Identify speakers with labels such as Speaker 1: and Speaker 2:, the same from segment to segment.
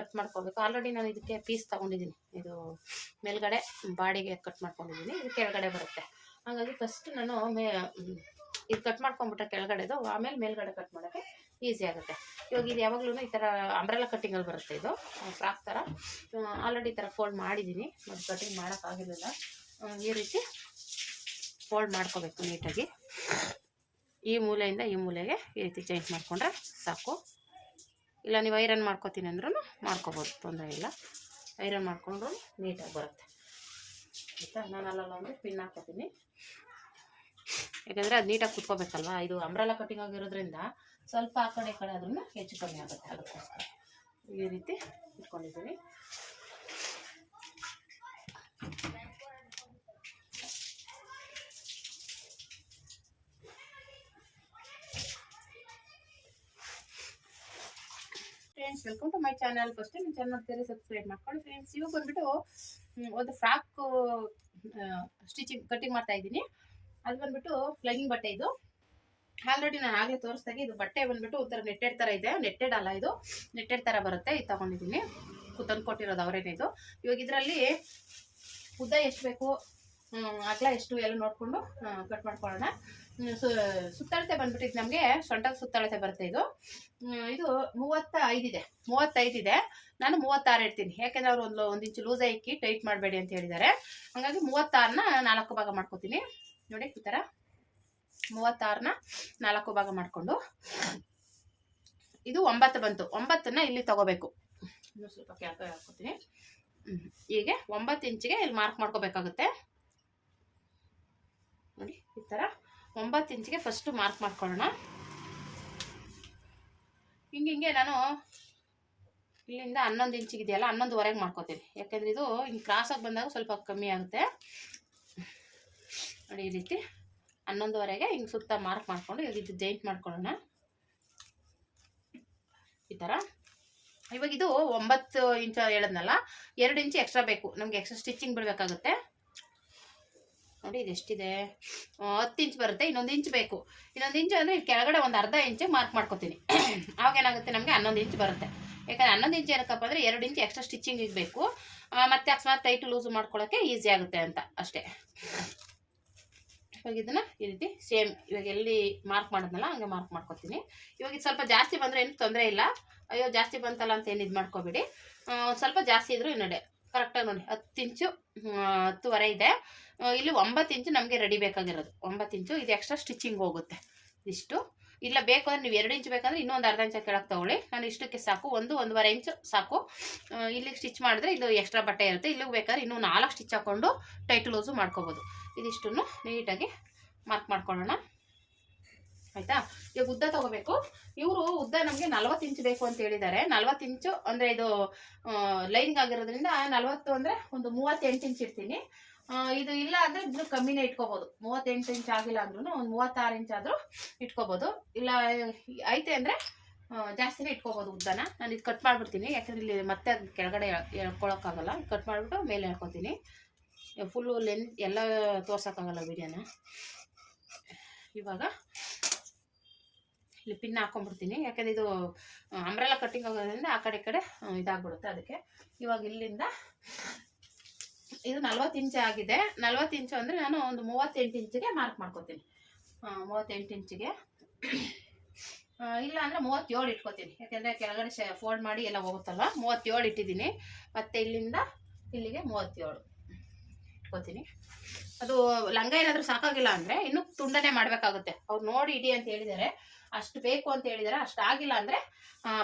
Speaker 1: Cut ಮಾಡ್ಕೋಬೇಕು. Already ನಾನು ಇದಕ್ಕೆ ಪೀಸ್ ತೊಗೊಂಡಿದ್ದೀನಿ. ಇದು ಮೇಲ್ಗಡೆ ಬಾಡಿಗೆ ಕಟ್ ಮಾಡ್ಕೊಂಡಿದ್ದೀನಿ. ಇದು ಕೆಳಗಡೆ ಬರುತ್ತೆ. ಹಾಗಾಗಿ ಫಸ್ಟ್ ನಾನು ಮೇ ಇದು ಕಟ್ ಮಾಡ್ಕೊಂಡ್ಬಿಟ್ರೆ ಕೆಳಗಡೆದು, ಆಮೇಲೆ ಮೇಲ್ಗಡೆ ಕಟ್ ಮಾಡೋಕ್ಕೆ ಈಸಿ ಆಗುತ್ತೆ. ಇವಾಗ ಇದು ಯಾವಾಗಲೂ ಈ ಥರ ಅಂಬ್ರೆಲ್ಲ ಕಟ್ಟಿಂಗಲ್ಲಿ ಬರುತ್ತೆ ಇದು. ಫ್ರಾಕ್ ಥರ ಆಲ್ರೆಡಿ ಈ ಥರ ಫೋಲ್ಡ್ ಮಾಡಿದ್ದೀನಿ. ಮತ್ತು ಕಟಿಂಗ್ ಮಾಡೋಕ್ಕಾಗಿರಲಿಲ್ಲ ಈ ರೀತಿ ಫೋಲ್ಡ್ ಮಾಡ್ಕೋಬೇಕು ನೀಟಾಗಿ. ಈ ಮೂಲೆಯಿಂದ ಈ ಮೂಲೆಗೆ ಈ ರೀತಿ ಚೇಂಜ್ ಮಾಡಿಕೊಂಡ್ರೆ ಸಾಕು. ಇಲ್ಲ, ನೀವು ಐರನ್ ಮಾಡ್ಕೋತೀನಿ ಅಂದ್ರೂ ಮಾಡ್ಕೋಬೋದು, ತೊಂದರೆ ಇಲ್ಲ. ಐರನ್ ಮಾಡಿಕೊಂಡ್ರು ನೀಟಾಗಿ ಬರುತ್ತೆ. ಆಯಿತಾ? ನಾನು ಅಲ್ಲಲ್ಲ ಒಂದು ಪಿನ್ ಹಾಕೋತೀನಿ ಯಾಕಂದರೆ ಅದು ನೀಟಾಗಿ ಕುತ್ಕೋಬೇಕಲ್ವ? ಇದು ಅಂಬ್ರಲ್ಲ ಕಟ್ಟಿಂಗ್ ಆಗಿರೋದ್ರಿಂದ ಸ್ವಲ್ಪ ಆ ಕಡೆ ಈ ಕಡೆ ಆದ್ರೂ ಹೆಚ್ಚು ಕಮ್ಮಿ ಆಗುತ್ತೆ ಅದಕ್ಕೋಸ್ಕರ. ಈ ರೀತಿ ಇಟ್ಕೊಂಡಿದ್ದೀನಿ. Friends welcome to my channel first ನಿಮ್ಮ ಚಾನಲ್ ನೋಡ್ತೀರಿ ಸಬ್ಸ್ಕ್ರೈಬ್ ಮಾಡ್ಕೊಳ್ಳಿ ಫ್ರೆಂಡ್ಸ್ ಇವಾಗ ಬಂದ್ಬಿಟ್ಟು ಒಂದು ಫ್ರಾಕ್ ಸ್ಟಿಚಿಂಗ್ ಕಟಿಂಗ್ ಮಾಡ್ತಾ ಇದ್ದೀನಿ. ಅದು ಬಂದ್ಬಿಟ್ಟು ಪ್ಲಗಿಂಗ್ ಬಟ್ಟೆ ಇದು. ಆಲ್ರೆಡಿ ನಾನು ಆಗಲೇ ತೋರಿಸ್ದಾಗೆ ಇದು ಬಟ್ಟೆ ಬಂದ್ಬಿಟ್ಟು ಒಂಥರ ನೆಟ್ಟೆಡ್ ಥರ ಇದೆ. ನೆಟ್ಟೆಡ್ ಅಲ್ಲ ಇದು. ನೆಟ್ಟೆಡ್ ಥರ ಬರುತ್ತೆ. ಇದು ತಗೊಂಡಿದ್ದೀನಿ. ತಂದು ಕೊಟ್ಟಿರೋದು ಅವರೇನೇ ಇದು. ಇವಾಗ ಇದರಲ್ಲಿ ಉದ್ದ ಎಷ್ಟು ಬೇಕು ಅಗ್ಲ ಎಷ್ಟು, ಎಲ್ಲ ನೋಡಿಕೊಂಡು ಕಟ್ ಮಾಡ್ಕೊಳ್ಳೋಣ. ಸುತ್ತಳತೆ ಬಂದ್ಬಿಟ್ಟಿದ್ದು ನಮಗೆ. ಸೊಂಟದ ಸುತ್ತಳತೆ ಬರುತ್ತೆ ಇದು. ಇದು ಮೂವತ್ತ ಐದಿದೆ ಮೂವತ್ತೈದಿದೆ ನಾನು ಮೂವತ್ತಾರು ಇಡ್ತೀನಿ. ಯಾಕೆಂದ್ರೆ ಅವ್ರು ಒಂದು ಒಂದು ಇಂಚು ಲೂಸ್ ಇಕ್ಕಿ ಟೈಟ್ ಮಾಡಬೇಡಿ ಅಂತ ಹೇಳಿದ್ದಾರೆ. ಹಾಗಾಗಿ ಮೂವತ್ತಾರನ್ನ ನಾಲ್ಕು ಭಾಗ ಮಾಡ್ಕೋತೀನಿ. ನೋಡಿ ಈ ಥರ ಮೂವತ್ತಾರನ್ನ ನಾಲ್ಕು ಭಾಗ ಮಾಡಿಕೊಂಡು. ಇದು ಒಂಬತ್ತು ಬಂತು. ಒಂಬತ್ತನ್ನ ಇಲ್ಲಿ ತಗೋಬೇಕು. ಇನ್ನೂ ಸ್ವಲ್ಪ ಕ್ಯಾಪ್ ಹಾಕೋತೀನಿ. ಹೀಗೆ ಒಂಬತ್ತು ಇಂಚಿಗೆ ಇಲ್ಲಿ ಮಾರ್ಕ್ ಮಾಡ್ಕೋಬೇಕಾಗುತ್ತೆ. ನೋಡಿ ಈ ಥರ ಒಂಬತ್ತು ಇಂಚಿಗೆ ಫಸ್ಟ್ ಮಾರ್ಕ್ ಮಾಡ್ಕೊಳ್ಳೋಣ. ಹಿಂಗೆ ಹಿಂಗೆ ನಾನು ಇಲ್ಲಿಂದ ಹನ್ನೊಂದು ಇಂಚಿಗೆ ಇದೆಯಲ್ಲ, ಹನ್ನೊಂದುವರೆಗೆ ಮಾಡ್ಕೋತೀನಿ. ಯಾಕೆಂದ್ರೆ ಇದು ಹಿಂಗೆ ಕ್ರಾಸಾಗಿ ಬಂದಾಗ ಸ್ವಲ್ಪ ಕಮ್ಮಿ ಆಗುತ್ತೆ. ನೋಡಿ ಈ ರೀತಿ ಹನ್ನೊಂದುವರೆಗೆ ಹಿಂಗೆ ಸುತ್ತ ಮಾರ್ಕ್ ಮಾಡಿಕೊಂಡು ಇದು ಜೈಂಟ್ ಮಾಡ್ಕೊಳ್ಳೋಣ. ಈ ಥರ ಇವಾಗ ಇದು ಒಂಬತ್ತು ಇಂಚು ಹೇಳದ್ನಲ್ಲ, ಎರಡು ಇಂಚು ಎಕ್ಸ್ಟ್ರಾ ಬೇಕು. ನಮಗೆ ಎಕ್ಸ್ಟ್ರಾ ಸ್ಟಿಚಿಂಗ್ ಬಿಡಬೇಕಾಗುತ್ತೆ. ನೋಡಿ ಇದು ಎಷ್ಟಿದೆ ಹತ್ತು ಇಂಚ್ ಬರುತ್ತೆ, ಇನ್ನೊಂದು ಇಂಚ್ ಬೇಕು. ಇನ್ನೊಂದು ಇಂಚ್ ಅಂದರೆ ಕೆಳಗಡೆ ಒಂದು ಅರ್ಧ ಇಂಚು ಮಾರ್ಕ್ ಮಾಡ್ಕೊತೀನಿ. ಆವಾಗ ಏನಾಗುತ್ತೆ ನಮಗೆ ಹನ್ನೊಂದು ಇಂಚ್ ಬರುತ್ತೆ. ಯಾಕಂದ್ರೆ ಹನ್ನೊಂದು ಇಂಚ್ ಏನಕ್ಕಪ್ಪ ಅಂದರೆ ಎರಡು ಇಂಚ್ ಎಕ್ಸ್ಟ್ರಾ ಸ್ಟಿಚಿಂಗ್ ಇರಬೇಕು. ಮತ್ತೆ ಅಕಸ್ಮಾತ್ ಟೈಟ್ ಲೂಸ್ ಮಾಡ್ಕೊಳ್ಳೋಕ್ಕೆ ಈಸಿ ಆಗುತ್ತೆ ಅಂತ ಅಷ್ಟೇ. ಇವಾಗ ಇದನ್ನು ಈ ರೀತಿ ಸೇಮ್ ಇವಾಗ ಎಲ್ಲಿ ಮಾರ್ಕ್ ಮಾಡಿದ್ನಲ್ಲ ಹಂಗೆ ಮಾರ್ಕ್ ಮಾಡ್ಕೊತೀನಿ. ಇವಾಗ ಇದು ಸ್ವಲ್ಪ ಜಾಸ್ತಿ ಬಂದರೆ ಏನು ತೊಂದರೆ ಇಲ್ಲ. ಅಯ್ಯೋ, ಜಾಸ್ತಿ ಬಂತಲ್ಲ ಅಂತ ಏನು ಇದು ಮಾಡ್ಕೋಬೇಡಿ. ಸ್ವಲ್ಪ ಜಾಸ್ತಿ ಇದ್ರೂ ನಡೆ ಕರೆಕ್ಟಾಗಿ ನೋಡಿ. ಹತ್ತು ಇಂಚು ಹತ್ತುವರೆ ಇದೆ. ಇಲ್ಲಿ ಒಂಬತ್ತು ಇಂಚು ನಮಗೆ ರೆಡಿ ಬೇಕಾಗಿರೋದು. ಒಂಬತ್ತು ಇಂಚು, ಇದು ಎಕ್ಸ್ಟ್ರಾ ಸ್ಟಿಚಿಂಗ್ ಹೋಗುತ್ತೆ. ಇಷ್ಟು ಇಲ್ಲ ಬೇಕು ಅಂದರೆ ನೀವು ಎರಡು ಇಂಚು ಬೇಕಂದ್ರೆ ಇನ್ನೊಂದು ಅರ್ಧ ಇಂಚು ಕೆಳಗೆ ತಗೊಳ್ಳಿ. ನಾನು ಇಷ್ಟಕ್ಕೆ ಸಾಕು. ಒಂದು, ಒಂದೂವರೆ ಇಂಚು ಸಾಕು. ಇಲ್ಲಿಗೆ ಸ್ಟಿಚ್ ಮಾಡಿದ್ರೆ ಇದು ಎಕ್ಸ್ಟ್ರಾ ಬಟ್ಟೆ ಇರುತ್ತೆ. ಇಲ್ಲಿಗೆ ಬೇಕಾದ್ರೆ ಇನ್ನೂ ನಾಲ್ಕು ಸ್ಟಿಚ್ ಹಾಕ್ಕೊಂಡು ಟೈಟ್ ಲೂಸು ಮಾಡ್ಕೋಬೋದು. ಇದಿಷ್ಟನ್ನು ನೀಟಾಗಿ ಮಾರ್ಕ್ ಮಾಡ್ಕೊಳ್ಳೋಣ. ಆಯ್ತಾ? ಈಗ ಉದ್ದ ತಗೋಬೇಕು. ಇವರು ಉದ್ದ ನಮಗೆ ನಲ್ವತ್ತು ಇಂಚು ಬೇಕು ಅಂತ ಹೇಳಿದ್ದಾರೆ. ನಲ್ವತ್ತು ಇಂಚು ಅಂದರೆ ಇದು ಲೈನಿಂಗ್ ಆಗಿರೋದ್ರಿಂದ ನಲ್ವತ್ತು ಅಂದರೆ ಒಂದು ಮೂವತ್ತೆಂಟು ಇಂಚ್ ಇರ್ತೀನಿ ಇದು ಇಲ್ಲ ಅಂದರೆ ಇನ್ನು ಕಮ್ಮಿನೇ ಇಟ್ಕೋಬೋದು. ಮೂವತ್ತೆಂಟು ಇಂಚ್ ಆಗಿಲ್ಲ ಅಂದ್ರೂ ಒಂದು ಮೂವತ್ತಾರು ಇಂಚ್ ಆದರೂ ಇಟ್ಕೋಬೋದು. ಇಲ್ಲ, ಐತೆ ಅಂದರೆ ಜಾಸ್ತಿನೇ ಇಟ್ಕೋಬೋದು ಉದ್ದನ. ನಾನು ಇದು ಕಟ್ ಮಾಡಿಬಿಡ್ತೀನಿ. ಯಾಕಂದ್ರೆ ಇಲ್ಲಿ ಮತ್ತೆ ಕೆಳಗಡೆ ಎಳ್- ಎಳ್ಕೊಳಕ್ಕಾಗಲ್ಲ ಕಟ್ ಮಾಡಿಬಿಟ್ಟು ಮೇಲೆ ಎಳ್ಕೊತೀನಿ ಫುಲ್ಲು ಲೆಂತ್ ಎಲ್ಲ ತೋರ್ಸೋಕ್ಕಾಗಲ್ಲ ವಿಡಿಯೋನ ಇವಾಗ ಇಲ್ಲಿ ಪಿನ್ ಹಾಕೊಂಡ್ಬಿಡ್ತೀನಿ. ಯಾಕಂದ್ರೆ ಇದು ಅಂಬ್ರೆಲ್ಲ ಕಟ್ಟಿಂಗ್ ಆಗೋದ್ರಿಂದ ಆ ಕಡೆ ಈ ಕಡೆ ಇದಾಗ್ಬಿಡುತ್ತೆ ಅದಕ್ಕೆ. ಇವಾಗ ಇಲ್ಲಿಂದ ಇದು ನಲ್ವತ್ತು ಇಂಚ್ ಆಗಿದೆ. ನಲ್ವತ್ತು ಇಂಚು ಅಂದರೆ ನಾನು ಒಂದು ಮೂವತ್ತೆಂಟು ಇಂಚಿಗೆ ಮಾರ್ಕ್ ಮಾಡ್ಕೊತೀನಿ. ಮೂವತ್ತೆಂಟು ಇಂಚಿಗೆ. ಇಲ್ಲ ಅಂದರೆ ಮೂವತ್ತೇಳು ಇಟ್ಕೋತೀನಿ. ಯಾಕೆಂದರೆ ಕೆಳಗಡೆ ಫೋಲ್ಡ್ ಮಾಡಿ ಎಲ್ಲ ಹೋಗುತ್ತಲ್ವ ಮೂವತ್ತೇಳು ಇಟ್ಟಿದ್ದೀನಿ. ಮತ್ತು ಇಲ್ಲಿಂದ ಇಲ್ಲಿಗೆ ಮೂವತ್ತೇಳು ಇಟ್ಕೋತೀನಿ. ಅದು ಲಂಗ ಏನಾದರೂ ಸಾಕಾಗಿಲ್ಲ ಅಂದರೆ ಇನ್ನೂ ತುಂಡನೆ ಮಾಡಬೇಕಾಗುತ್ತೆ. ಅವ್ರು ನೋಡಿ ಇಡಿ ಅಂತ ಹೇಳಿದ್ದಾರೆ. ಅಷ್ಟು ಬೇಕು ಅಂತ ಹೇಳಿದ್ದಾರೆ ಅಷ್ಟು ಆಗಿಲ್ಲ ಅಂದರೆ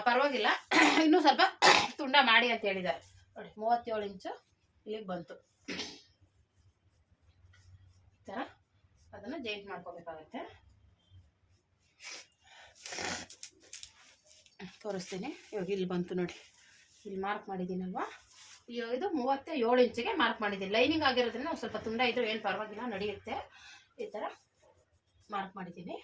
Speaker 1: ಪರವಾಗಿಲ್ಲ. ಇನ್ನೂ ಸ್ವಲ್ಪ ತುಂಡ ಮಾಡಿ ಅಂತ ಹೇಳಿದ್ದಾರೆ ನೋಡಿ, ಮೂವತ್ತೇಳು ಇಂಚು ಇಲ್ಲಿಗೆ ಬಂತು. ಈ ಥರ ಅದನ್ನು ಜೈಂಟ್ ಮಾಡ್ಕೋಬೇಕಾಗತ್ತೆ. ತೋರಿಸ್ತೀನಿ. ಇವಾಗ ಇಲ್ಲಿ ಬಂತು ನೋಡಿ. ಇಲ್ಲಿ ಮಾರ್ಕ್ ಮಾಡಿದ್ದೀನಲ್ವಾ? ಇವಾಗ ಇದು ಮೂವತ್ತ ಏಳು ಇಂಚಿಗೆ ಮಾರ್ಕ್ ಮಾಡಿದ್ದೀನಿ. ಲೈನಿಂಗ್ ಆಗಿರೋದ್ರಿಂದ ಸ್ವಲ್ಪ ತುಂಡ ಇದ್ರೂ ಏನು ಪರವಾಗಿಲ್ಲ, ನಡೆಯುತ್ತೆ. ಈ ಥರ ಮಾರ್ಕ್ ಮಾಡಿದ್ದೀನಿ.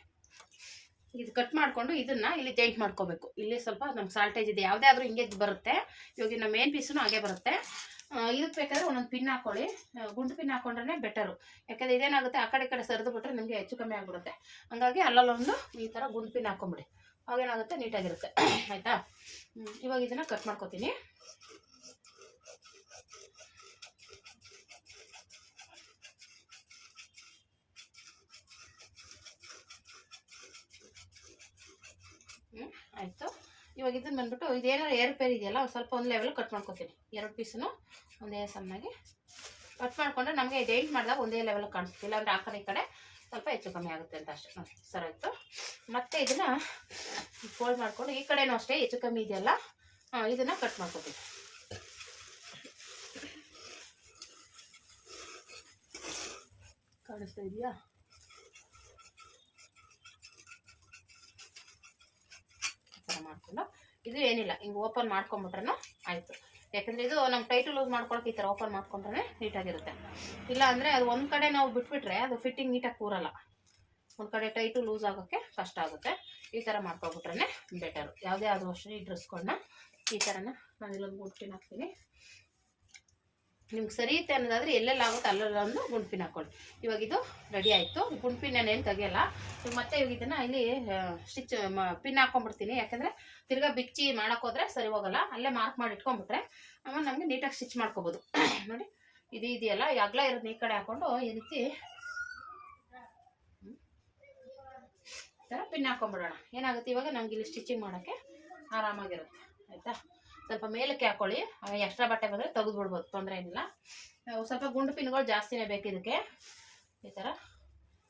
Speaker 1: ಇದು ಕಟ್ ಮಾಡಿಕೊಂಡು ಇದನ್ನ ಇಲ್ಲಿ ಜಾಯಿಂಟ್ ಮಾಡ್ಕೋಬೇಕು. ಇಲ್ಲಿ ಸ್ವಲ್ಪ ನಮ್ಗೆ ಸಾಲ್ಟೇಜ್ ಇದೆ. ಯಾವುದೇ ಆದರೂ ಹಿಂಗೆ ಬರುತ್ತೆ. ಇವಾಗ ನಮ್ಮ ಮೇನ್ ಪೀಸು ಹಾಗೆ ಬರುತ್ತೆ. ಇದಕ್ಕೆ ಬೇಕಾದ್ರೆ ಒಂದೊಂದು ಪಿನ್ ಹಾಕೊಳ್ಳಿ. ಗುಂಡು ಪಿನ್ ಹಾಕೊಂಡ್ರೆ ಬೆಟರು ಯಾಕಂದ್ರೆ ಇದೇನಾಗುತ್ತೆ, ಆ ಕಡೆ ಕಡೆ ಸರಿದು ಬಿಟ್ರೆ ನಿಮಗೆ ಹೆಚ್ಚು ಕಮ್ಮಿ ಆಗಿಬಿಡುತ್ತೆ. ಹಂಗಾಗಿ ಅಲ್ಲಲ್ಲೊಂದು ಈ ಥರ ಗುಂಡು ಪಿನ್ ಹಾಕೊಂಬಿಡಿ. ಅವಾಗೇನಾಗುತ್ತೆ ನೀಟಾಗಿರುತ್ತೆ ಆಯಿತಾ? ಇವಾಗ ಇದನ್ನು ಕಟ್ ಮಾಡ್ಕೊತೀನಿ ಹ್ಞೂ ಆಯಿತು ಇವಾಗ ಇದನ್ನ ಬಂದ್ಬಿಟ್ಟು ಇದೇನಾದ್ರು ಏರ್ ಪೇರ್ ಇದೆಯಲ್ಲ ಸ್ವಲ್ಪ ಒಂದು ಲೆವೆಲ್ ಕಟ್ ಮಾಡ್ಕೊತೀನಿ. ಎರಡು ಪೀಸನ್ನು ಒಂದೇ ಸಣ್ಣಗೆ. ಕಟ್ ಮಾಡಿಕೊಂಡ್ರೆ ನಮಗೆ ಡೈಟ್ ಮಾಡಿದಾಗ ಒಂದೇ ಲೆವೆಲ್ ಕಾಣಿಸ್ತೀವಿ ಇಲ್ಲಾಂದರೆ ಆ ಕಡೆ ಈ ಕಡೆ ಸ್ವಲ್ಪ ಹೆಚ್ಚು ಕಮ್ಮಿ ಆಗುತ್ತೆ ಅಂತ ಅಷ್ಟೇ ಸರ್ ಆಯಿತು. ಮತ್ತೆ ಇದನ್ನ ಫೋಲ್ಡ್ ಮಾಡಿಕೊಂಡು ಈ ಕಡೆನೂ ಅಷ್ಟೇ ಹೆಚ್ಚು ಕಮ್ಮಿ ಇದೆಯಲ್ಲ ಇದನ್ನ ಕಟ್ ಮಾಡ್ಕೊತೀನಿ. ಕಾಣಿಸ್ತಾ ಇದೆಯಾ? ಮಾಡ್ಕೊಂಡು ಇದು ಏನಿಲ್ಲ, ಹಿಂಗೆ ಓಪನ್ ಮಾಡ್ಕೊಂಬಿಟ್ರೆ ಆಯಿತು. ಯಾಕಂದರೆ ಇದು ನಮ್ಮ ಟೈಟಲ್ ಲೂಸ್ ಮಾಡ್ಕೊಳಕ್ಕೆ ಈ ಥರ ಓಪನ್ ಮಾಡ್ಕೊಂಡ್ರೆ ನೀಟಾಗಿರುತ್ತೆ ಇಲ್ಲ ಅಂದರೆ ಅದು ಒಂದು ಕಡೆ ನಾವು ಬಿಟ್ಬಿಟ್ರೆ ಅದು ಫಿಟ್ಟಿಂಗ್ ನೀಟಾಗಿ ಕೂರಲ್ಲ. ಒಂದು ಕಡೆ ಟೈಟು ಲೂಸ್ ಆಗೋಕ್ಕೆ ಕಷ್ಟ ಆಗುತ್ತೆ. ಈ ಥರ ಮಾಡ್ಕೊಬಿಟ್ರೆ ಬೆಟರು ಯಾವುದೇ ಆದರೂ ಅಷ್ಟೇ ಈ ಡ್ರೆಸ್ಗಳನ್ನ ಈ ಥರನ ನಾನು ಇಲ್ಲೊಂದು ಗುಂಡ್ಪಿನ ಹಾಕ್ತೀನಿ. ನಿಮ್ಗೆ ಸರಿ ಇತ್ತೆ ಅನ್ನೋದಾದ್ರೆ ಎಲ್ಲೆಲ್ಲ ಆಗುತ್ತೆ ಒಂದು ಗುಂಡ್ಪಿನ ಹಾಕೊಳ್ಳಿ. ಇವಾಗ ಇದು ರೆಡಿ ಆಯಿತು. ಗುಂಡ್ಪಿನ ತೆಗಿಯಲ್ಲ, ಇವಾಗ ಮತ್ತೆ ಇವಾಗ ಇದನ್ನು ಇಲ್ಲಿ ಸ್ಟಿಚ್ ಪಿನ್ ಹಾಕೊಂಡ್ಬಿಡ್ತೀನಿ. ಯಾಕಂದರೆ ತಿರ್ಗಾ ಬಿಚ್ಚಿ ಮಾಡೋಕ್ಕೋದ್ರೆ ಸರಿ ಹೋಗಲ್ಲ. ಅಲ್ಲೇ ಮಾರ್ಕ್ ಮಾಡಿ ಇಟ್ಕೊಂಡ್ಬಿಟ್ರೆ ಆಮೇಲೆ ನಮಗೆ ನೀಟಾಗಿ ಸ್ಟಿಚ್ ಮಾಡ್ಕೋಬೋದು. ನೋಡಿ, ಇದು ಇದೆಯಲ್ಲ, ಈ ಇರೋದು ಈ ಕಡೆ ಹಾಕ್ಕೊಂಡು ಈ ರೀತಿ ಥರ ಪಿನ್ ಹಾಕೊಂಡ್ಬಿಡೋಣ. ಏನಾಗುತ್ತೆ ಇವಾಗ ನಮಗೆ ಇಲ್ಲಿ ಸ್ಟಿಚಿಂಗ್ ಮಾಡೋಕ್ಕೆ ಆರಾಮಾಗಿರುತ್ತೆ. ಆಯಿತಾ? ಸ್ವಲ್ಪ ಮೇಲಕ್ಕೆ ಹಾಕೊಳ್ಳಿ. ಎಕ್ಸ್ಟ್ರಾ ಬಟ್ಟೆ ಬಂದರೆ ತೆಗೆದು ಬಿಡ್ಬೋದು ತೊಂದರೆ ಏನಿಲ್ಲ. ಸ್ವಲ್ಪ ಗುಂಡು ಪಿನ್ಗಳು ಜಾಸ್ತಿನೇ ಬೇಕು ಇದಕ್ಕೆ. ಈ ಥರ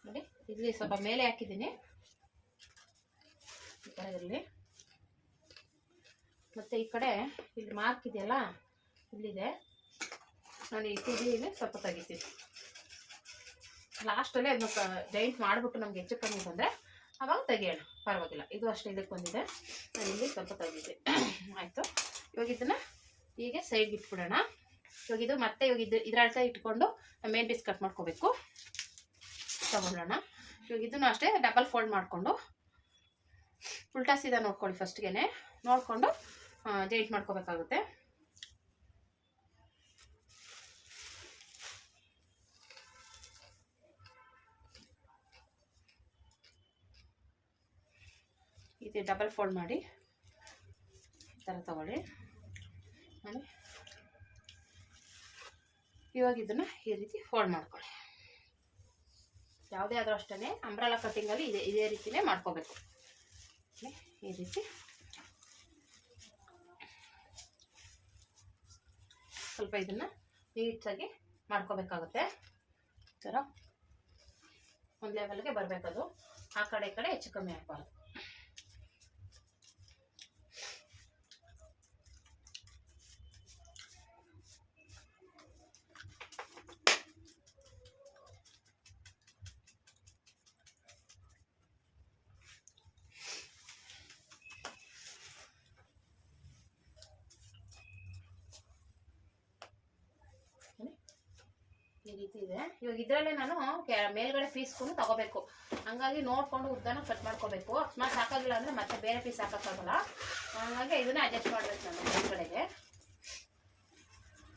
Speaker 1: ನೋಡಿ, ಇಲ್ಲಿ ಸ್ವಲ್ಪ ಮೇಲೆ ಹಾಕಿದ್ದೀನಿ. ಈ ಥರ ಇರಲಿ. ಮತ್ತು ಈ ಕಡೆ ಇಲ್ಲಿ ಮಾರ್ಕ್ ಇದೆಯಲ್ಲ, ಇಲ್ಲಿದೆ. ನಾನು ಈ ತುದಿಯಲ್ಲಿ ಸ್ವಲ್ಪ ತೆಗಿತೀನಿ. ಲಾಸ್ಟಲ್ಲಿ ಅದನ್ನ ಜೈಂಟ್ ಮಾಡಿಬಿಟ್ಟು ನಮ್ಗೆ ಹೆಚ್ಚು ಕಮ್ಮಿ ಬಂದರೆ ಅವಾಗ ತೆಗಿಯೋಣ. ಪರವಾಗಿಲ್ಲ. ಇದು ಅಷ್ಟೇ ಇದಕ್ಕೆ ಬಂದಿದೆ. ನಾನು ಇಲ್ಲಿ ಸ್ವಲ್ಪ ತೆಗಿತೀನಿ ಆಯಿತು. ಇವಾಗ ಇದನ್ನ ಹೀಗೆ ಸೈಡ್ ಇಟ್ಬಿಡೋಣ. ಇವಾಗ ಇದು ಮತ್ತೆ ಇವಾಗ ಇದು ಇದ್ರ ಅಳತೆ ಇಟ್ಕೊಂಡು ಮೇನ್ ಪೀಸ್ ಕಟ್ ಮಾಡ್ಕೋಬೇಕು. ತಗೊಳ್ಳೋಣ. ಇವಾಗ ಇದನ್ನು ಅಷ್ಟೇ ಡಬಲ್ ಫೋಲ್ಡ್ ಮಾಡಿಕೊಂಡು ಉಲ್ಟಾ ಸೀದಾ ನೋಡ್ಕೊಳ್ಳಿ ಫಸ್ಟ್ಗೆ ನೋಡಿಕೊಂಡು ಜೈಂಟ್ ಮಾಡ್ಕೋಬೇಕಾಗುತ್ತೆ. ಇದು ಡಬಲ್ ಫೋಲ್ಡ್ ಮಾಡಿ ಈ ಥರ ತಗೊಳ್ಳಿ. ಇವಾಗ ಇದನ್ನು ಈ ರೀತಿ ಫೋಲ್ಡ್ ಮಾಡ್ಕೊಳ್ಳಿ. ಯಾವುದೇ ಆದರೂ ಅಷ್ಟೇ ಅಂಬ್ರಾಲ ಕಟ್ಟಿಂಗಲ್ಲಿ ಇದೇ ಇದೇ ರೀತಿನೇ ಮಾಡ್ಕೋಬೇಕು. ಈ ರೀತಿ. ಸ್ವಲ್ಪ ಇದನ್ನು ನೀಟಾಗಿ ಮಾಡ್ಕೋಬೇಕಾಗುತ್ತೆ. ಈ ಥರ ಒಂದು ಲೆವೆಲ್ಗೆ ಬರಬೇಕದು. ಆ ಕಡೆ, ಈ ಕಡೆ ಹೆಚ್ಚು ಕಮ್ಮಿ ಆಗಬಾರ್ದು. ಈ ರೀತಿ ಇದೆ. ಇವಾಗ ಇದರಲ್ಲೇ ನಾನು ಮೇಲ್ಗಡೆ ಪೀಸ್ಕೊಂಡು ತಗೋಬೇಕು. ಹಂಗಾಗಿ ನೋಡ್ಕೊಂಡು ಉದ್ದನ ಕಟ್ ಮಾಡ್ಕೋಬೇಕು. ಅಕಸ್ಮಾತ್ ಸಾಕಾಗಿಲ್ಲ ಅಂದ್ರೆ ಮತ್ತೆ ಬೇರೆ ಪೀಸ್ ಹಾಕೋಕ್ಕಾಗಲ್ಲ. ಹಂಗಾಗಿ ಇದನ್ನ ಅಡ್ಜಸ್ಟ್ ಮಾಡ್ಬೇಕು ನಾನು ಮೇಲ್ಗಡೆಗೆ.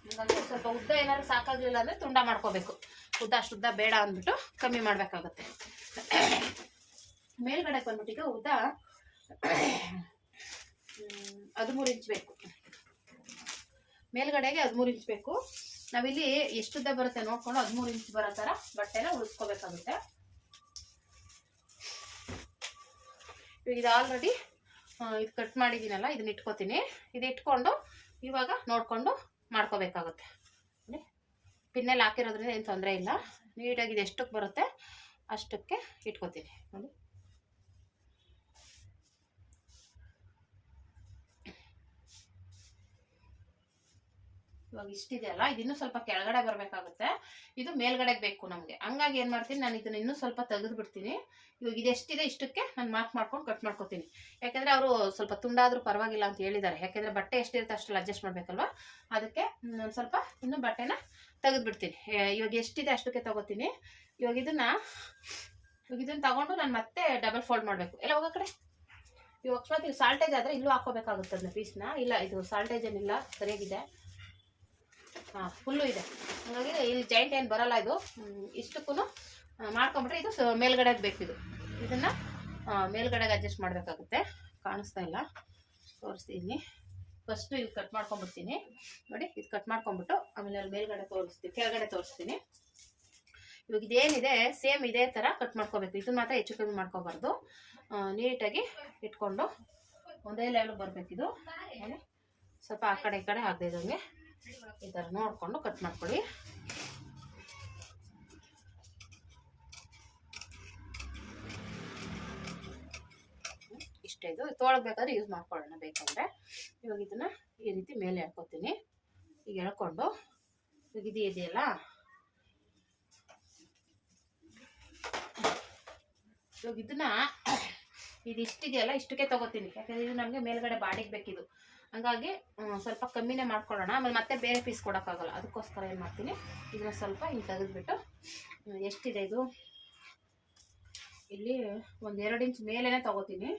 Speaker 1: ಹಂಗಾಗಿ ಸ್ವಲ್ಪ ಉದ್ದ ಏನಾದ್ರು ಸಾಕಾಗ್ಲಿಲ್ಲ ಅಂದ್ರೆ ತುಂಡ ಮಾಡ್ಕೋಬೇಕು. ಉದ್ದ ಅಷ್ಟು ಉದ್ದ ಬೇಡ ಅಂದ್ಬಿಟ್ಟು ಕಮ್ಮಿ ಮಾಡಬೇಕಾಗುತ್ತೆ. ಮೇಲ್ಗಡೆ ಬಂದ್ಬಿಟ್ಟಿಗೆ ಉದ್ದ ಹದಿಮೂರು ಇಂಚ್ ಬೇಕು. ಮೇಲ್ಗಡೆಗೆ ಹದಿಮೂರು ಇಂಚ್ ಬೇಕು. ನಾವಿಲ್ಲಿ ಎಷ್ಟುದ್ದ ಬರುತ್ತೆ ನೋಡ್ಕೊಂಡು ಹದಿಮೂರು ಇಂಚ್ ಬರೋ ಥರ ಬಟ್ಟೆನ ಉಳಿಸ್ಕೋಬೇಕಾಗುತ್ತೆ. ಇದು ಆಲ್ರೆಡಿ ಇದು ಕಟ್ ಮಾಡಿದ್ದೀನಲ್ಲ ಇದನ್ನ ಇಟ್ಕೋತೀನಿ. ಇದು ಇಟ್ಕೊಂಡು ಇವಾಗ ನೋಡಿಕೊಂಡು ಮಾಡ್ಕೋಬೇಕಾಗುತ್ತೆ. ಪಿನ್ನೆಲ್ಲ ಹಾಕಿರೋದ್ರಿಂದ ಏನು ತೊಂದರೆ ಇಲ್ಲ. ನೀಟಾಗಿ ಇದು ಎಷ್ಟಕ್ಕೆ ಬರುತ್ತೆ ಅಷ್ಟಕ್ಕೆ ಇಟ್ಕೋತೀನಿ. ನೋಡಿ. ಇವಾಗ ಇಷ್ಟಿದೆಯಲ್ಲ ಇದು ಇನ್ನೂ ಸ್ವಲ್ಪ ಕೆಳಗಡೆ ಬರಬೇಕಾಗುತ್ತೆ. ಇದು ಮೇಲ್ಗಡೆಗೆ ಬೇಕು ನಮಗೆ. ಹಂಗಾಗಿ ಏನು ಮಾಡ್ತೀನಿ, ನಾನು ಇದನ್ನ ಇನ್ನೂ ಸ್ವಲ್ಪ ತೆಗೆದು ಬಿಡ್ತೀನಿ ಇವಾಗ ಇದೆಷ್ಟಿದೆ ಇಷ್ಟಕ್ಕೆ ನಾನು ಮಾರ್ಕ್ ಮಾಡ್ಕೊಂಡು ಕಟ್ ಮಾಡ್ಕೊತೀನಿ. ಯಾಕೆಂದರೆ ಅವರು ಸ್ವಲ್ಪ ತುಂಡಾದರೂ ಪರವಾಗಿಲ್ಲ ಅಂತ ಹೇಳಿದ್ದಾರೆ. ಯಾಕೆಂದರೆ ಬಟ್ಟೆ ಎಷ್ಟಿರುತ್ತೆ ಅಷ್ಟ್ರಲ್ಲಿ ಅಡ್ಜಸ್ಟ್ ಮಾಡಬೇಕಲ್ವಾ? ಅದಕ್ಕೆ ಒಂದು ಸ್ವಲ್ಪ ಇನ್ನೂ ಬಟ್ಟೆನ ತೆಗೆದು ಬಿಡ್ತೀನಿ ಇವಾಗ ಎಷ್ಟಿದೆ ಅಷ್ಟಕ್ಕೆ ತಗೋತೀನಿ. ಇವಾಗ ಇದನ್ನ ಇವಾಗ ಇದನ್ನ ತಗೊಂಡು ನಾನು ಮತ್ತೆ ಡಬಲ್ ಫೋಲ್ಡ್ ಮಾಡಬೇಕು. ಎಲ್ಲ ಹೋಗೋ ಕಡೆ. ಇವಾಗ ಅಕಸ್ಮಾತ್ ಸಾಲ್ಟೇಜ್ ಆದರೆ ಇಲ್ಲೂ ಹಾಕೋಬೇಕಾಗುತ್ತೆ ಅದನ್ನ ಪೀಸ್ನ ಇಲ್ಲ, ಇದು ಸಾಲ್ಟೇಜ್ ಏನಿಲ್ಲ, ಸರಿಯಾಗಿದೆ. ಹಾಂ ಫುಲ್ಲು ಇದೆ. ಹಾಗಾಗಿ ಇಲ್ಲಿ ಜಾಯಿಂಟ್ ಏನು ಬರಲ್ಲ ಇದು. ಇಷ್ಟಕ್ಕೂ ಮಾಡ್ಕೊಂಬಿಟ್ರೆ ಇದು ಮೇಲ್ಗಡೆ ಇದು ಇದನ್ನು ಮೇಲ್ಗಡೆಗೆ ಅಡ್ಜಸ್ಟ್ ಮಾಡಬೇಕಾಗುತ್ತೆ. ಕಾಣಿಸ್ತಾ ಇಲ್ಲ. ತೋರಿಸ್ತೀನಿ ಫಸ್ಟು ಇಲ್ಲಿ ಕಟ್ ಮಾಡ್ಕೊಂಬಿಡ್ತೀನಿ ನೋಡಿ, ಇದು ಕಟ್ ಮಾಡ್ಕೊಂಡ್ಬಿಟ್ಟು ಆಮೇಲೆ ಅಲ್ಲಿ ಮೇಲ್ಗಡೆ ತೋರಿಸ್ತೀನಿ ಕೆಳಗಡೆ ತೋರಿಸ್ತೀನಿ. ಇವಾಗ ಇದೇನಿದೆ ಸೇಮ್ ಇದೇ ಥರ ಕಟ್ ಮಾಡ್ಕೋಬೇಕು. ಇದನ್ನ ಮಾತ್ರ ಹೆಚ್ಚು ಕಮ್ಮಿ ಮಾಡ್ಕೋಬಾರ್ದು. ನೀಟಾಗಿ ಇಟ್ಕೊಂಡು ಒಂದೇ ಲೆವೆಲ್ ಬರಬೇಕಿದು. ಸ್ವಲ್ಪ ಆ ಕಡೆ, ಈ ಕಡೆ ಆಗದೆ ಇದ್ದಂಗೆ. ಈ ಥರ ನೋಡಿಕೊಂಡು ಕಟ್ ಮಾಡ್ಕೊಳ್ಳಿ. ಇಷ್ಟೇ ಇದು. ತೊಳಗ್ಬೇಕಾದ್ರೆ ಯೂಸ್ ಮಾಡ್ಕೊಳ್ಳೋಣ. ಬೇಕಂದ್ರೆ ಇವಾಗ ಇದನ್ನ ಈ ರೀತಿ ಮೇಲೆ ಎಳ್ಕೊತೀನಿ. ಈಗ ಎಳ್ಕೊಂಡು ಇವಾಗ ಇದು ಇದೆಯಲ್ಲ? ಇವಾಗ ಇದನ್ನ ಇದು ಇಷ್ಟಿದೆಯಲ್ಲ ಇಷ್ಟಕ್ಕೆ ತಗೋತೀನಿ. ಯಾಕಂದ್ರೆ ಇದು ನಮಗೆ ಮೇಲ್ಗಡೆ ಬಾಡಿಗೆ ಬೇಕಿದು. ಹಂಗಾಗಿ ಸ್ವಲ್ಪ ಕಮ್ಮಿನೇ ಮಾಡ್ಕೊಳ್ಳೋಣ. ಆಮೇಲೆ ಮತ್ತೆ ಬೇರೆ ಪೀಸ್ ಕೊಡೋಕ್ಕಾಗಲ್ಲ. ಅದಕ್ಕೋಸ್ಕರ ಏನು ಮಾಡ್ತೀನಿ ಇದನ್ನ ಸ್ವಲ್ಪ ಹಿಂಗೆ ತೆಗೆದ್ಬಿಟ್ಟು ಎಷ್ಟಿದೆ ಇದು? ಇಲ್ಲಿ ಒಂದು ಎರಡು ಇಂಚ್ ಮೇಲೇ ತಗೋತೀನಿ.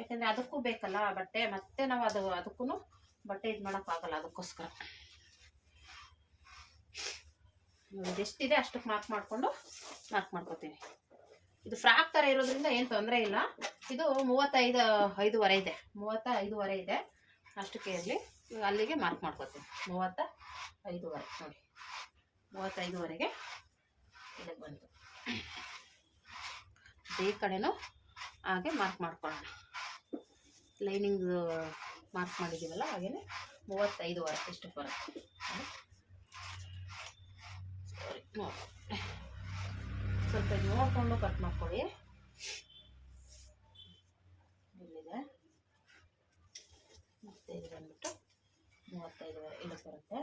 Speaker 1: ಯಾಕಂದ್ರೆ ಅದಕ್ಕೂ ಬೇಕಲ್ಲ ಬಟ್ಟೆ. ಮತ್ತೆ ನಾವು ಅದು ಅದಕ್ಕೂ ಬಟ್ಟೆ ಇದು ಮಾಡೋಕ್ಕಾಗಲ್ಲ ಅದಕ್ಕೋಸ್ಕರ. ಎಷ್ಟಿದೆ ಅಷ್ಟಕ್ಕೆ ಮಾರ್ಕ್ ಮಾಡಿಕೊಂಡು ಮಾರ್ಕ್ ಮಾಡ್ಕೋತೀನಿ. ಇದು ಫ್ರಾಕ್ ಥರ ಇರೋದ್ರಿಂದ ಏನು ತೊಂದರೆ ಇಲ್ಲ. ಇದು ಮೂವತ್ತೈದು, ಐದುವರೆ ಇದೆ. ಮೂವತ್ತ, ಐದುವರೆ ಇದೆ. ಅಷ್ಟಕ್ಕೆ ಇರಲಿ. ಅಲ್ಲಿಗೆ ಮಾರ್ಕ್ ಮಾಡ್ಕೋತೀನಿ. ಮೂವತ್ತ, ಐದುವರೆ. ನೋಡಿ. ಮೂವತ್ತೈದುವರೆಗೆ ಇದಕ್ಕೆ ಬಂತು ಈ ಕಡೆನೂ ಹಾಗೆ ಮಾರ್ಕ್ ಮಾಡ್ಕೊಳ್ಳೋಣ. ಲೈನಿಂಗ್ ಮಾರ್ಕ್ ಮಾಡಿದ್ದೀವಲ್ಲ, ಹಾಗೇನೆ ಮೂವತ್ತೈದುವರೆ ಇಷ್ಟು ಬರುತ್ತೆ. ನೋಡಿ. ಸ್ವಲ್ಪ ನೋಡಿಕೊಂಡು ಕಟ್ ಮಾಡ್ಕೊಳ್ಳಿ. ಇಲ್ಲಿದೆ. ಮತ್ತೆ ಇದು ಬಂದ್ಬಿಟ್ಟು ಮೂವತ್ತೈದು ಇಲ್ಲಿಗೆ ಬರುತ್ತೆ.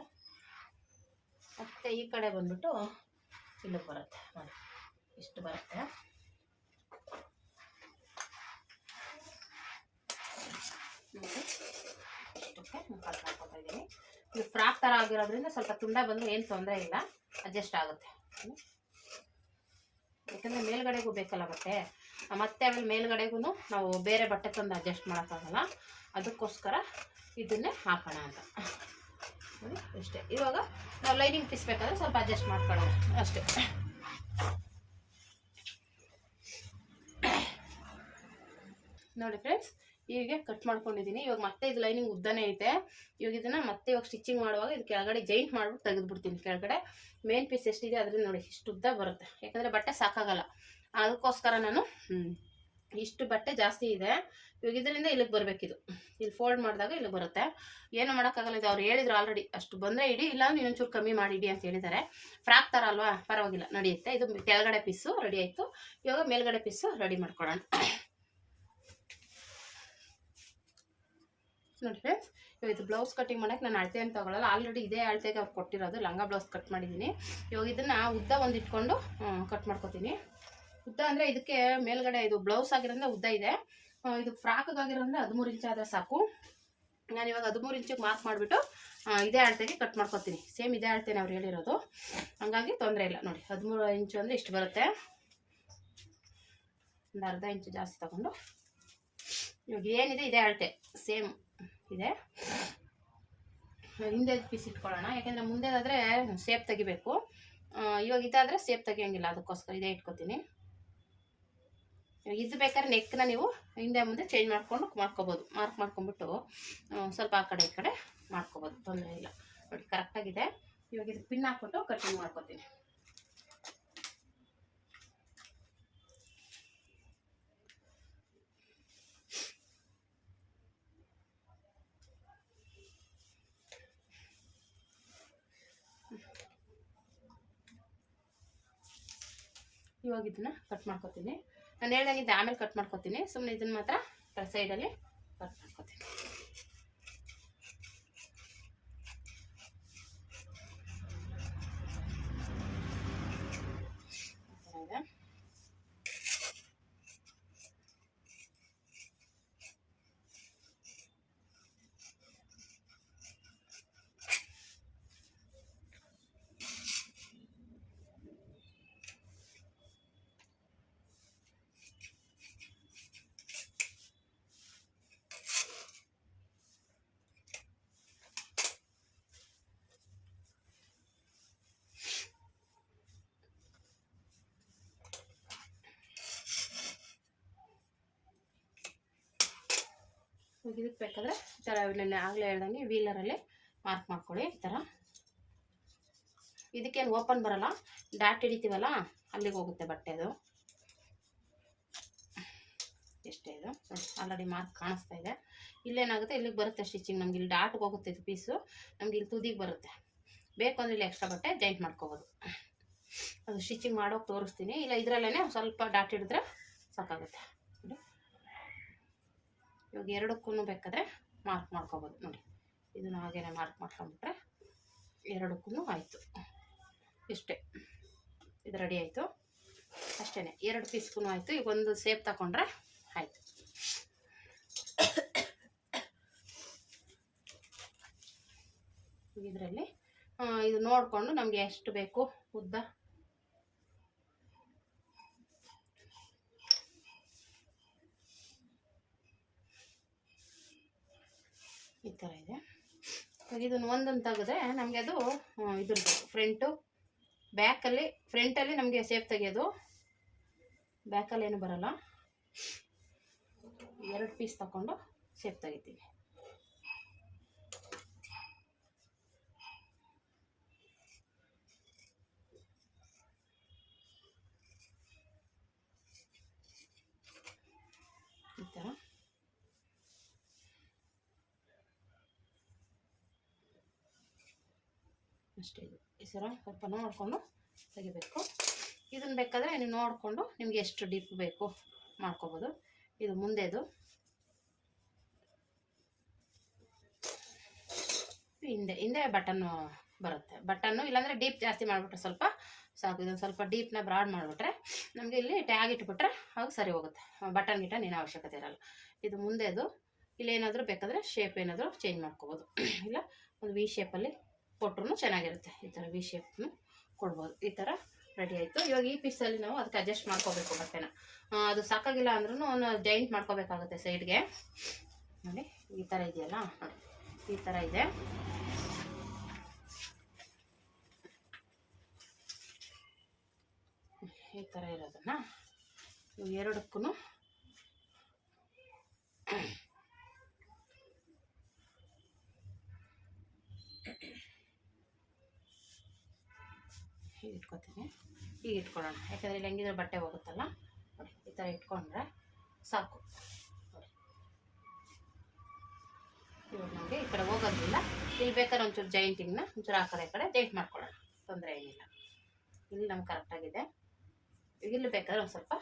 Speaker 1: ಮತ್ತೆ ಈ ಕಡೆ ಬಂದ್ಬಿಟ್ಟು ಇಲ್ಲಿಗೆ ಬರುತ್ತೆ. ನೋಡಿ, ಇಷ್ಟು ಬರುತ್ತೆ. ಇಷ್ಟಕ್ಕೆ ಮಾಡ್ಕೊತಾ ಇದ್ದೀನಿ. ಇದು ಫ್ರಾಕ್ ಥರ ಆಗಿರೋದ್ರಿಂದ ಸ್ವಲ್ಪ ತುಂಡ ಬಂದರೆ ಏನು ತೊಂದರೆ ಇಲ್ಲ. ಅಡ್ಜಸ್ಟ್ ಆಗುತ್ತೆ. ಯಾಕಂದರೆ ಮೇಲ್ಗಡೆಗೂ ಬೇಕಲ್ಲ ಬಟ್ಟೆ. ಮತ್ತೆ ಆಮೇಲೆ ಮೇಲ್ಗಡೆಗೂ ನಾವು ಬೇರೆ ಬಟ್ಟೆ ತಂದು ಅಡ್ಜಸ್ಟ್ ಮಾಡೋಕ್ಕಾಗಲ್ಲ. ಅದಕ್ಕೋಸ್ಕರ ಇದನ್ನೇ ಹಾಕೋಣ ಅಂತ. ಇಷ್ಟೇ. ಇವಾಗ ನಾವು ಲೈನಿಂಗ್ ಪೀಸ್ ಬೇಕಾದ್ರೆ ಸ್ವಲ್ಪ ಅಡ್ಜಸ್ಟ್ ಮಾಡ್ಕೊಳ್ಳೋಣ. ಅಷ್ಟೇ. ನೋಡಿ ಫ್ರೆಂಡ್ಸ್ ಹೀಗೆ ಕಟ್ ಮಾಡ್ಕೊಂಡಿದ್ದೀನಿ ಇವಾಗ ಮತ್ತೆ ಇದು ಲೈನಿಂಗ್ ಉದ್ದನೇ ಐತೆ. ಇವಾಗ ಇದನ್ನ ಮತ್ತೆ ಇವಾಗ ಸ್ಟಿಚಿಂಗ್ ಮಾಡುವಾಗ ಇದು ಕೆಳಗಡೆ ಜೈಂಟ್ ಮಾಡ್ಬಿಟ್ಟು ತೆಗೆದ್ಬಿಡ್ತೀನಿ ಕೆಳಗಡೆ. ಮೇನ್ ಪೀಸ್ ಎಷ್ಟಿದೆ ಅದ್ರಿಂದ ನೋಡಿ, ಇಷ್ಟು ಉದ್ದ ಬರುತ್ತೆ. ಯಾಕಂದರೆ ಬಟ್ಟೆ ಸಾಕಾಗಲ್ಲ. ಅದಕ್ಕೋಸ್ಕರ ನಾನು ಇಷ್ಟು ಬಟ್ಟೆ ಜಾಸ್ತಿ ಇದೆ. ಇವಾಗ ಇದರಿಂದ ಇಲ್ಲಿಗೆ ಬರಬೇಕಿದು. ಇಲ್ಲಿ ಫೋಲ್ಡ್ ಮಾಡಿದಾಗ ಇಲ್ಲಿ ಬರುತ್ತೆ. ಏನು ಮಾಡೋಕ್ಕಾಗಲ್ಲ, ಇದು ಅವ್ರು ಹೇಳಿದ್ರು ಆಲ್ರೆಡಿ ಅಷ್ಟು ಬಂದರೆ ಇಡಿ ಇಲ್ಲ ನೀವು ಒಂಚೂರು ಕಮ್ಮಿ ಮಾಡಿಡಿ ಅಂತ ಹೇಳಿದ್ದಾರೆ. ಫ್ರಾಕ್ ಥರ ಅಲ್ವಾ? ಪರವಾಗಿಲ್ಲ, ನಡೆಯುತ್ತೆ. ಇದು ಕೆಳಗಡೆ ಪೀಸು ರೆಡಿ ಆಯಿತು. ಇವಾಗ ಮೇಲ್ಗಡೆ ಪೀಸು ರೆಡಿ ಮಾಡ್ಕೊಳ್ಳೋಣ. ನೋಡಿ ಫ್ರೆಂಡ್ಸ್ ಇವಾಗ ಇದು ಬ್ಲೌಸ್ ಕಟಿಂಗ್ ಮಾಡೋಕೆ ನಾನು ಅಳತೆ ಅಂತ ತೊಗೊಳ್ಳಲ್ಲ ಆಲ್ರೆಡಿ ಇದೇ ಅಳತೆಗೆ ಅವ್ರು ಕೊಟ್ಟಿರೋದು. ಲಂಗ ಬ್ಲೌಸ್ ಕಟ್ ಮಾಡಿದ್ದೀನಿ ಇವಾಗ ಇದನ್ನು ಉದ್ದ ಒಂದು ಇಟ್ಕೊಂಡು ಕಟ್ ಮಾಡ್ಕೊತೀನಿ. ಉದ್ದ ಅಂದರೆ ಇದಕ್ಕೆ ಮೇಲ್ಗಡೆ ಇದು ಬ್ಲೌಸ್ ಆಗಿರೋದ್ರಿಂದ ಉದ್ದ ಇದೆ. ಇದು ಫ್ರಾಕ್ಗಾಗಿರೋದ್ರಿಂದ ಹದಿಮೂರು ಇಂಚ್ ಆದರೆ ಸಾಕು. ನಾನು ಇವಾಗ ಹದಿಮೂರು ಇಂಚಿಗೆ ಮಾರ್ಕ್ ಮಾಡಿಬಿಟ್ಟು ಇದೇ ಅಳತೆಗೆ ಕಟ್ ಮಾಡ್ಕೊತೀನಿ. ಸೇಮ್ ಇದೇ ಅಳತೆನೇ ಅವ್ರು ಹೇಳಿರೋದು. ಹಂಗಾಗಿ ತೊಂದರೆ ಇಲ್ಲ. ನೋಡಿ, ಹದಿಮೂರು ಇಂಚು ಅಂದರೆ ಇಷ್ಟು ಬರುತ್ತೆ. ಒಂದು ಅರ್ಧ ಇಂಚು ಜಾಸ್ತಿ ತಗೊಂಡು. ಇವಾಗ ಏನಿದೆ, ಇದೇ ಅಳತೆ. ಸೇಮ್ ಇದೆ. ಹಿಂದೆ ಪೀಸ್ ಇಟ್ಕೊಳ್ಳೋಣ. ಯಾಕೆಂದರೆ ಮುಂದೆದಾದರೆ ಸೇಪ್ ತೆಗಿಬೇಕು. ಇವಾಗ ಇದಾದರೆ ಸೇಪ್ ತೆಗಿಯೋಂಗಿಲ್ಲ. ಅದಕ್ಕೋಸ್ಕರ ಇದೇ ಇಟ್ಕೊತೀನಿ. ಇದು ಬೇಕಾದ್ರೆ ನೆಕ್ನ ನೀವು ಹಿಂದೆ ಮುಂದೆ ಚೇಂಜ್ ಮಾಡ್ಕೊಂಡು ಮಾಡ್ಕೋಬೋದು. ಮಾರ್ಕ್ ಮಾಡ್ಕೊಂಬಿಟ್ಟು ಸ್ವಲ್ಪ ಆ ಕಡೆ ಈ ಕಡೆ ಮಾಡ್ಕೋಬೋದು. ತೊಂದರೆ ಇಲ್ಲ. ನೋಡಿ ಕರೆಕ್ಟಾಗಿದೆ ಇವಾಗ ಇದು ಪಿನ್ ಹಾಕ್ಬಿಟ್ಟು ಕಟಿಂಗ್ ಮಾಡ್ಕೊತೀನಿ. ಇವಾಗ ಇದನ್ನ ಕಟ್ ಮಾಡ್ಕೊತೀನಿ. ನಾನು ಹೇಳ್ದಂಗಿದ್ದೆ ಆಮೇಲೆ ಕಟ್ ಮಾಡ್ಕೊತೀನಿ. ಸುಮ್ಮನೆ ಇದನ್ನ ಮಾತ್ರ ಸೈಡಲ್ಲಿ ಕಟ್ ಮಾಡ್ಕೊತೀನಿ ಈ ಥರ ಇದೆ. ಇದಕ್ಕೆ ಬೇಕಾದರೆ ಈ ಥರ ನೆನ್ನೆ ಆಗಲೇ ಹೇಳ್ದಂಗೆ ವೀಲರಲ್ಲಿ ಮಾರ್ಕ್ ಮಾಡ್ಕೊಳ್ಳಿ ಈ ಥರ. ಇದಕ್ಕೇನು ಓಪನ್ ಬರಲ್ಲ, ಡಾಟ್ ಹಿಡಿತೀವಲ್ಲ, ಅಲ್ಲಿಗೆ ಹೋಗುತ್ತೆ ಬಟ್ಟೆ ಅದು. ಎಷ್ಟೇ ಇದು? ಆಲ್ರೆಡಿ ಮಾರ್ಕ್ ಕಾಣಿಸ್ತಾ ಇದೆ. ಇಲ್ಲೇನಾಗುತ್ತೆ, ಇಲ್ಲಿಗೆ ಬರುತ್ತೆ ಸ್ಟಿಚಿಂಗ್ ನಮ್ಗೆ ಇಲ್ಲಿ ಡಾಟ್ಗೆ ಹೋಗುತ್ತೆ ಇದು ಪೀಸು ನಮ್ಗೆ ಇಲ್ಲಿ ತುದಿಗೆ ಬರುತ್ತೆ. ಬೇಕು ಅಂದರೆ ಇಲ್ಲಿ ಎಕ್ಸ್ಟ್ರಾ ಬಟ್ಟೆ ಜಾಯಿಂಟ್ ಮಾಡ್ಕೋಬೋದು. ಅದು ಸ್ಟಿಚಿಂಗ್ ಮಾಡೋಕೆ ತೋರಿಸ್ತೀನಿ. ಇಲ್ಲ ಇದರಲ್ಲೇ ಸ್ವಲ್ಪ ಡಾಟ್ ಹಿಡಿದ್ರೆ ಸಾಕಾಗುತ್ತೆ. ಇವಾಗ ಎರಡಕ್ಕೂ ಬೇಕಾದರೆ ಮಾರ್ಕ್ ಮಾಡ್ಕೋಬೋದು ನೋಡಿ. ಇದನ್ನು ಹಾಗೇನೆ ಮಾರ್ಕ್ ಮಾಡ್ಕೊಂಬಿಟ್ರೆ ಎರಡಕ್ಕೂ ಆಯಿತು. ಇಷ್ಟೇ. ಇದು ರೆಡಿ ಆಯಿತು. ಅಷ್ಟೇ ಎರಡು ಪೀಸ್ಗೂ ಆಯಿತು. ಈಗ ಒಂದು ಸೇಪ್ ತಗೊಂಡ್ರೆ ಆಯಿತು. ಇದರಲ್ಲಿ ಇದು ನೋಡಿಕೊಂಡು ನಮಗೆ ಎಷ್ಟು ಬೇಕು ಉದ್ದ ಈ ಥರ ಇದೆ ಇವಾಗ ಇದನ್ನು ಒಂದೊಂದು ತೆಗೆದ್ರೆ ನಮಗೆ ಅದು ಇದ್ರದ್ದು ಫ್ರಂಟು ಬ್ಯಾಕಲ್ಲಿ ಫ್ರಂಟಲ್ಲಿ ನಮಗೆ ಸೇಫ್ ತೆಗೆಯೋದು. ಬ್ಯಾಕಲ್ಲಿ ಏನು ಬರಲ್ಲ. ಎರಡು ಪೀಸ್ ತಗೊಂಡು ಸೇಫ್ ತೆಗಿತೀವಿ. ಈ ಥರ ಅಷ್ಟೇ ಇದು. ಈ ಸರ ಸ್ವಲ್ಪ ನೋಡಿಕೊಂಡು ತೆಗಿಬೇಕು. ಇದನ್ನು ಬೇಕಾದರೆ ನೀವು ನೋಡಿಕೊಂಡು ನಿಮ್ಗೆ ಎಷ್ಟು ಡೀಪ್ ಬೇಕು ಮಾಡ್ಕೋಬೋದು. ಇದು ಮುಂದೆದು. ಹಿಂದೆ ಹಿಂದೆ ಬಟನ್ನು ಬರುತ್ತೆ. ಬಟನ್ನು ಇಲ್ಲಾಂದರೆ ಡೀಪ್ ಜಾಸ್ತಿ ಮಾಡಿಬಿಟ್ರೆ ಸ್ವಲ್ಪ ಸಾಕು. ಇದೊಂದು ಸ್ವಲ್ಪ ಡೀಪ್ನ ಬ್ರಾಡ್ ಮಾಡಿಬಿಟ್ರೆ ನಮಗೆ ಇಲ್ಲಿ ಟ್ಯಾಗ್ ಇಟ್ಬಿಟ್ರೆ ಆಗ ಸರಿ ಹೋಗುತ್ತೆ. ಬಟನ್ ಗಿಟನ್ ನೀನು ಅವಶ್ಯಕತೆ ಇರಲ್ಲ. ಇದು ಮುಂದೆದು. ಇಲ್ಲೇನಾದರೂ ಬೇಕಾದರೆ ಶೇಪ್ ಏನಾದರೂ ಚೇಂಜ್ ಮಾಡ್ಕೋಬೋದು. ಇಲ್ಲ, ಒಂದು ವಿ ಶೇಪಲ್ಲಿ ಕೊಟ್ರು ಚೆನ್ನಾಗಿರುತ್ತೆ. ಈ ಥರ ವಿ ಶೇಪ್ನು ಕೊಡ್ಬೋದು. ಈ ಥರ ರೆಡಿ ಆಯಿತು. ಇವಾಗ ಈ ಪೀಸಲ್ಲಿ ನಾವು ಅದಕ್ಕೆ ಅಡ್ಜಸ್ಟ್ ಮಾಡ್ಕೋಬೇಕು ಬಟ್ಟೆನ. ಅದು ಸಾಕಾಗಿಲ್ಲ ಅಂದ್ರೂ ಜಾಯಿಂಟ್ ಮಾಡ್ಕೋಬೇಕಾಗುತ್ತೆ ಸೈಡ್ಗೆ ನೋಡಿ, ಈ ಥರ ಇದೆಯಲ್ಲ? ಈ ಥರ ಇದೆ. ಈ ಥರ ಇರೋದನ್ನ ಎರಡಕ್ಕೂ ಹೀಗೆ ಇಟ್ಕೊತೀನಿ ಹೀಗೆ ಇಟ್ಕೊಳ್ಳೋಣ. ಯಾಕಂದರೆ ಇಲ್ಲಿ ಹೆಂಗಿದ್ರೆ ಬಟ್ಟೆ ಹೋಗುತ್ತಲ್ಲ? ನೋಡಿ, ಈ ಥರ ಇಟ್ಕೊಂಡ್ರೆ ಸಾಕು. ಇವಾಗ ನಮಗೆ ಈ ಕಡೆ ಹೋಗೋದ್ರಿಂದ ಇಲ್ಲಿ ಬೇಕಾದ್ರೆ ಒಂಚೂರು ಜೈಂಟಿಂಗ್ನ ಒಂಚೂರು ಆ ಕಡೆ ಈ ಕಡೆ ಜೈಂಟ್ ಮಾಡ್ಕೊಳ್ಳೋಣ. ತೊಂದರೆ ಏನಿಲ್ಲ. ಇಲ್ಲಿ ನಮ್ಗೆ ಕರೆಕ್ಟಾಗಿದೆ ಇಲ್ಲಿ ಬೇಕಾದ್ರೆ ಒಂದು ಸ್ವಲ್ಪ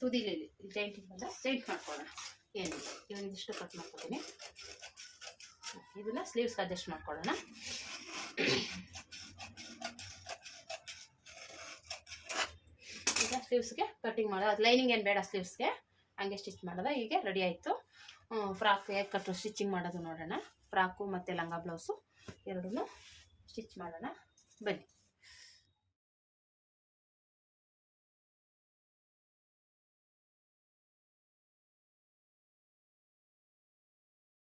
Speaker 1: ತುದಿಲಿ ಇಲ್ಲಿ ಜೈಂಟಿಂಗ್ ಬಂದರೆ ಜೈಂಟ್ ಮಾಡ್ಕೊಳ್ಳೋಣ. ಏನಿಲ್ಲ. ಇವಾಗ ಇದಿಷ್ಟು ಕಟ್ ಮಾಡ್ಕೊತೀನಿ. ಇದನ್ನ ಸ್ಲೀವ್ಸ್ ಅಡ್ಜಸ್ಟ್ ಮಾಡ್ಕೊಳ್ಳೋಣ ಈಗ ಸ್ಲೀವ್ಸ್ಗೆ ಕಟ್ಟಿಂಗ್ ಮಾಡೋದು ಅದು ಲೈನಿಂಗ್ ಏನು ಬೇಡ ಸ್ಲೀವ್ಸ್ಗೆ ಹಂಗೆ ಸ್ಟಿಚ್ ಮಾಡೋದ, ಹೀಗೆ ರೆಡಿ ಆಯಿತು. ಫ್ರಾಕ್ ಹೇಗೆ ಕಟ್ಟು ಸ್ಟಿಚಿಂಗ್ ಮಾಡೋದು ನೋಡೋಣ. ಫ್ರಾಕು ಮತ್ತು ಲಂಗ ಬ್ಲೌಸು ಎರಡೂ ಸ್ಟಿಚ್ ಮಾಡೋಣ. ಬನ್ನಿ.